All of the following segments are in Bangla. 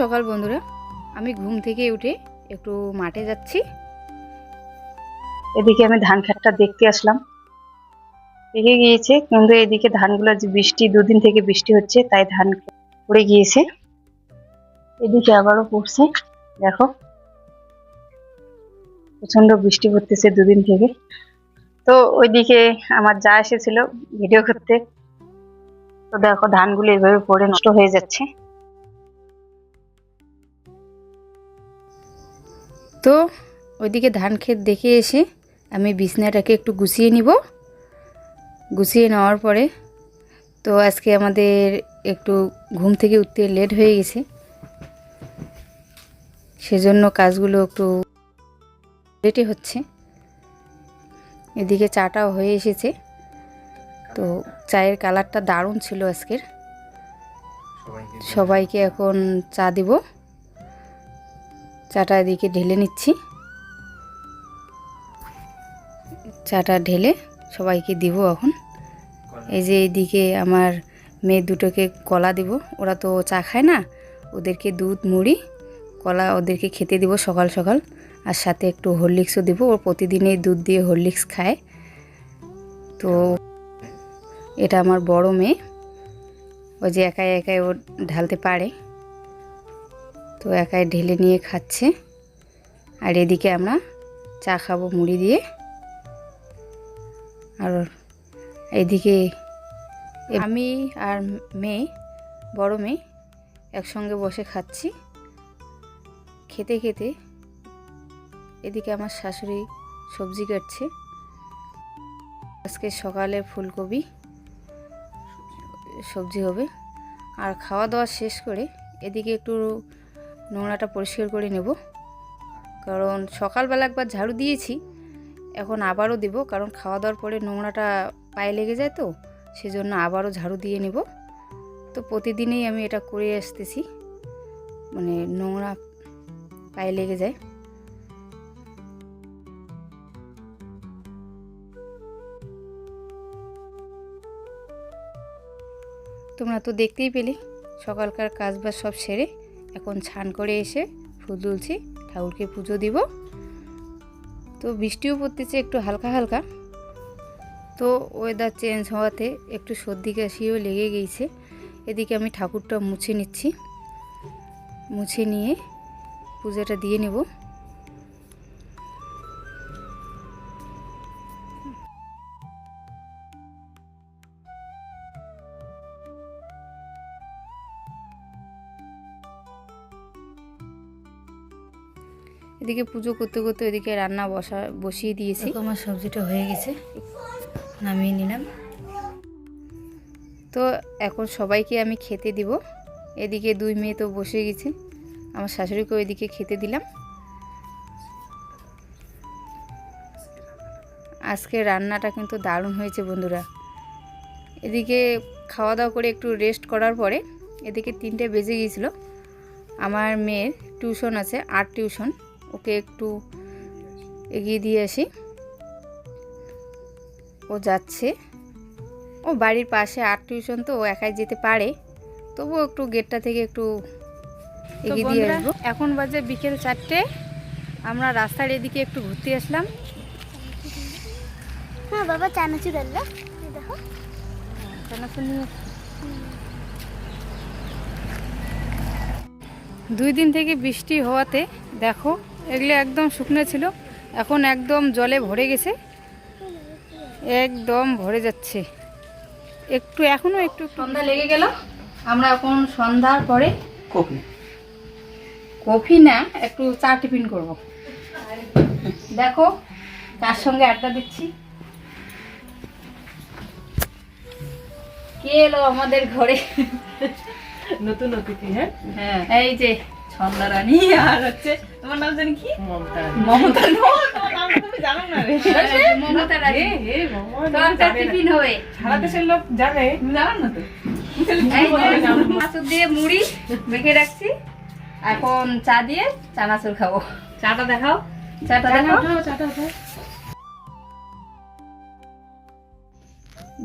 সকাল বন্ধুরা। আমি ঘুম থেকে উঠে একটু মাঠে যাচ্ছি। এদিকে আমি ধান ক্ষেতটা দেখতে আসলাম। পেকে গিয়েছে, কিন্তু এদিকে ধানগুলো যে বৃষ্টি, দুদিন থেকে বৃষ্টি হচ্ছে, তাই ধান পড়ে গিয়েছে। এদিকে আবারও পড়ছে, দেখো। প্রচণ্ড বৃষ্টি পড়তেছে দুদিন থেকে। তো ওইদিকে আমার যা এসেছিল ভিডিও করতে, তো দেখো ধানগুলো এভাবে পড়ে নষ্ট হয়ে যাচ্ছে। তো ওইদিকে ধান ক্ষেত দেখে এসে আমি বিছনাটাকে একটু গুছিয়ে নিব। গুছিয়ে নেওয়ার পরে তো আজকে আমাদের একটু ঘুম থেকে উঠতে লেট হয়ে গেছে। সেজন্য কাজগুলো একটু লেটে হচ্ছে। এদিকে চাটাও হয়ে এসেছে। তো চায়ের কালারটা দারুণ ছিল আজকের। সবাইকে এখন চা দিব। চাটা এদিকে ঢেলে নিচ্ছি। চাটা ঢেলে সবাইকে দিব এখন। এই যে এইদিকে আমার মেয়ে দুটোকে কলা দিব। ওরা তো চা খায় না, ওদেরকে দুধ, মুড়ি, কলা ওদেরকে খেতে দিব সকাল সকাল। আর সাথে একটু হরলিক্সও দিব। ও প্রতিদিনই দুধ দিয়ে হরলিক্স খায়। তো এটা আমার বড় মেয়ে। ওই যে একাই একাই ও ঢালতে পারে। তো একাই ঢেলে নিয়ে খাচ্ছে। আর এদিকে আমরা চা খাব মুড়ি দিয়ে। আর এদিকে আমি আর মেয়ে, বড় মেয়ে, একসঙ্গে বসে খাচ্ছি। খেতে খেতে এদিকে আমার শাশুড়ি সবজি কাটছে। আজকে সকালে ফুলকপি সবজি হবে। আর খাওয়া দাওয়া শেষ করে এদিকে একটু নোংরাটা পরিষ্কার করে নেব। কারণ সকালবেলা একবার ঝাড়ু দিয়েছি, এখন আবারও দেব। কারণ খাওয়া দাওয়ার পরে নোংরাটা পায়ে লেগে যায় তো, সেজন্য আবারও ঝাড়ু দিয়ে নেব। তো প্রতিদিনই আমি এটা করে আসতেছি মানে নোংরা পায়ে লেগে যায়। তোমরা তো দেখতেই পেলে, সকালকার কাজ বাজ সব সেরে এখন ছান করে এসে ফুল তুলছি, ঠাকুরকে পুজো দিব। তো বৃষ্টিও পড়তেছে একটু হালকা হালকা। তো ওয়েদার চেঞ্জ হওয়াতে একটু সর্দি কাশিও লেগে গিয়েছে এদিকে আমি ঠাকুরটা মুছে নিচ্ছি। মুছে নিয়ে পুজোটা দিয়ে নেব। এদিকে পুজো করতে করতে এদিকে রান্না বসা বসিয়ে দিয়েছি। আমার সবজিটা হয়ে গেছে। নামিয়ে নিলাম। তো এখন সবাইকে আমি খেতে দিব। এদিকে দুই মেয়ে তো বসে গেছে। আমার শাশুড়িকে ওইদিকে খেতে দিলাম। আজকে রান্নাটা কিন্তু দারুণ হয়েছে বন্ধুরা। এদিকে খাওয়া দাওয়া করে একটু রেস্ট করার পরে এদিকে তিনটে বেজে গিয়েছিল। আমার মেয়ের টিউশন আছে আর্ট টিউশন ওকে একটু এগিয়ে দিয়ে আসি। ও যাচ্ছে। ও বাড়ির পাশে আর্ট টিউশন তো ও একাই যেতে পারে। তবুও একটু গেটটা থেকে একটু এগিয়ে দিয়ে আসব। এখন বাজে বিকেল চারটে। আমরা রাস্তার এদিকে একটু ঘুরতে আসলাম। হ্যাঁ বাবা চানাচুর আনলো দেখো। চানাচুর নিয়ে দুই দিন থেকে বৃষ্টি হওয়াতে দেখো এগুলো একদম শুকনো ছিল। এখন একদম জলে ভরে গেছে। একদম ভরে যাচ্ছে। একটু এখনও একটু সন্ধ্যা লেগে গেল। আমরা এখন সন্ধ্যার পরে কপি কফি না একটু চা টিফিন করব। দেখো তার সঙ্গে আড্ডা দিচ্ছি। কে এলো আমাদের ঘরে? নতুন অতিথি হ্যাঁ? হ্যাঁ এই যে ছন্দা রানী আর হচ্ছে তোমার নাম জানি কি? মমতা মমতা তুমি জানো না রে। মমতা রানী। হে হে ভগবান তো একটা টিফিন হবে। সারা দেশের লোক জানে। জানো না তো? এই দিয়ে মুড়ি মেখে রাখছি। এখন চা দিয়ে চানাচুর খাব। চাটা দেখাও। চাটা দেখাও। চাটা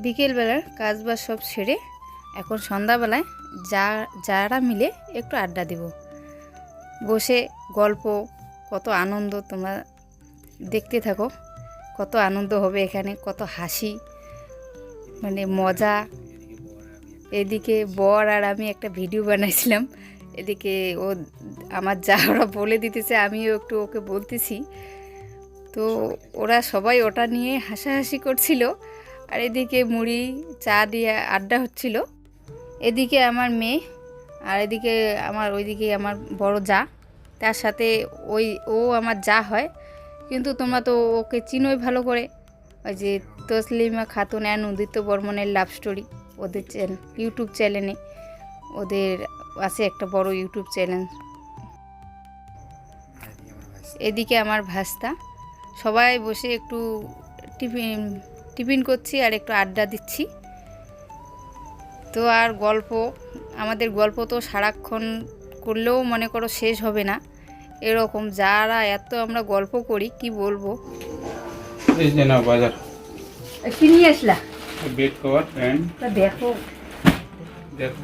বিকেলবেলার কাজ বাজ সব সেরে এখন সন্ধ্যাবেলায় যা যারা মিলে একটু আড্ডা দিব। বসে গল্প, কত আনন্দ তোমরা দেখতে থাকো। কত আনন্দ হবে এখানে, কত হাসি মানে মজা। এদিকে বর আর আমি একটা ভিডিও বানাইছিলাম। এদিকে ও আমার যা ওরা বলে দিতেছে, আমিও একটু ওকে বলতেছি। তো ওরা সবাই ওটা নিয়ে হাসাহাসি করছিল। আর এদিকে মুড়ি, চা দিয়ে আড্ডা হচ্ছিল। এদিকে আমার মেয়ে আর এদিকে আমার ওইদিকে আমার বড় যা, তার সাথে ওই, ও আমার যা হয়, কিন্তু তোমরা তো ওকে চিনোই ভালো করে। ওই যে তসলিমা খাতুন অ্যান্ড উদিত বর্মনের লাভ স্টোরি ওদের ইউটিউব চ্যানেলে ওদের আছে একটা বড় ইউটিউব চ্যানেল এদিকে আমার ভাস্তা, সবাই বসে একটু টিফিন টিফিন করছি আর একটু আড্ডা দিচ্ছি। তো আর গল্প আমাদের গল্প তো সারাক্ষণ করলেও মনে করো শেষ হবে না। এরকম যারা এত আমরা গল্প করি কি বলব? এই যে না বাজার। কি নিয়ে আসলা? বেড কভার দেখো। দেখো।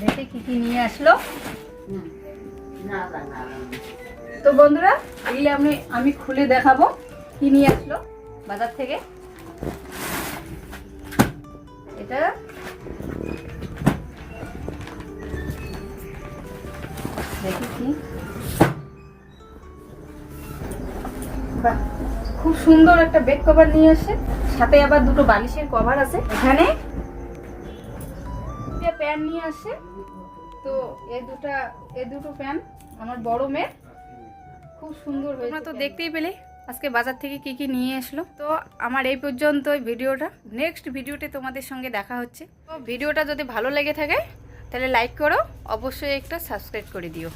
দেখে কি কি নিয়ে আসলো? তো বন্ধুরা এগুলো আমি আমি খুলে দেখাবো কি নিয়ে আসলো বাজার থেকে। এটা। দেখি কি। বাহ, খুব সুন্দর একটা বেড কভার নিয়ে আসে। সাথে আবার দুটো বালিশের কভার আছে। এখানে প্যান নিয়ে আসে। তো এই দুটা এই দুটো প্যান আমার বড় মেয়ের। খুব সুন্দর হয়েছে তোমরা তো দেখতেই পেলে। আজকে বাজার থেকে কি কি নিয়ে আসলো? তো আমার এই পর্যন্ত ভিডিওটা। নেক্সট ভিডিওতে তোমাদের সঙ্গে দেখা হচ্ছে। তো ভিডিওটা যদি ভালো লেগে থাকে, তাহলে লাইক করো। অবশ্যই একটা সাবস্ক্রাইব করে দিও।